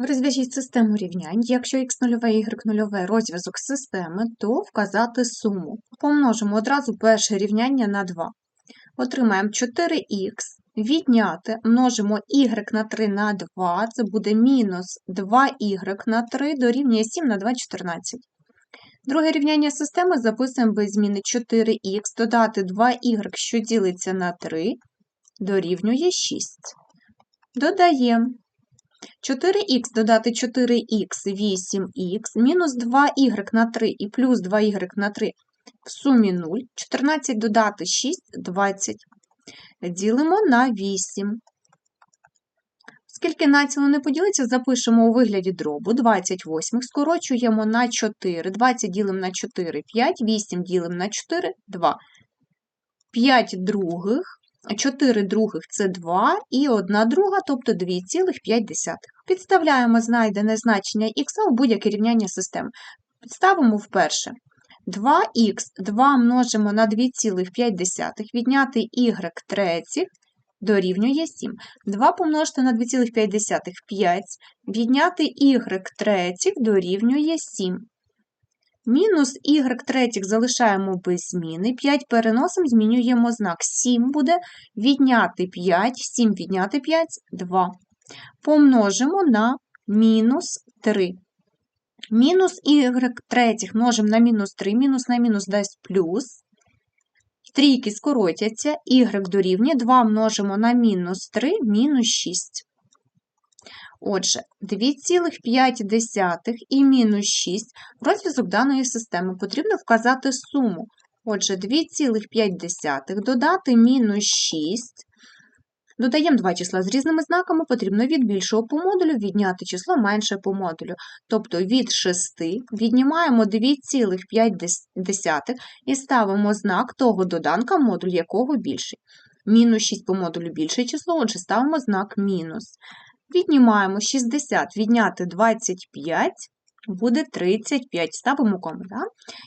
Розв'яжіть систему рівнянь. Якщо x0 і y0 розв'язок системи, то вказати суму. Помножимо одразу перше рівняння на 2. Отримаємо 4х, відняти, множимо y на 3 на 2, це буде мінус 2y на 3 дорівнює 7 на 2 – 14. Друге рівняння системи записуємо без зміни 4х, додати 2y, що ділиться на 3, дорівнює 6. Додаємо. 4х додати 4х, 8х, мінус 2y на 3 і плюс 2y на 3 в сумі 0. 14 додати 6 – 20. Ділимо на 8. Скільки націло не поділиться, запишемо у вигляді дробу 28, скорочуємо на 4, 20 ділимо на 4 – 5, 8 ділимо на 4 – 2. 5 других, 4 других – це 2, і 1 друга, тобто 2,5. Підставляємо знайдене значення х у будь-яке рівняння системи. Підставимо вперше. 2х 2 множимо на 2,5, відняти y третіх дорівнює 7. 2 помножити на 2,5 – 5, відняти y третіх дорівнює 7. Мінус y третіх залишаємо без зміни, 5 переносимо, змінюємо знак. 7 буде відняти 5, 7 відняти 5 – 2. Помножимо на мінус 3. Мінус y третіх множимо на мінус 3, мінус на мінус дасть плюс. Трійки скоротяться, y дорівнює 2 множимо на мінус 3, мінус 6. Отже, 2,5 і мінус 6 в розв'язок даної системи потрібно вказати суму. Отже, 2,5 додати мінус 6. Додаємо два числа з різними знаками, потрібно від більшого по модулю відняти число менше по модулю. Тобто від 6 віднімаємо 2,5 і ставимо знак того доданка, модуль якого більший. Мінус 6 по модулю більше число, отже, ставимо знак мінус. Віднімаємо 60, відняти 25, буде 35. Ставимо кому. Да?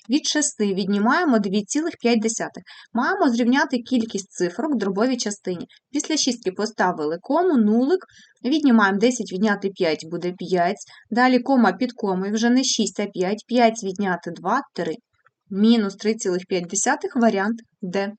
Від 6 віднімаємо 2,5. Маємо зрівняти кількість цифрок в дробовій частині. Після шістки поставили кому, нулик, віднімаємо 10, відняти 5 буде 5. Далі кома під комою, вже не 6, а 5. 5 відняти 2 – 3. Мінус 3,5 варіант Д.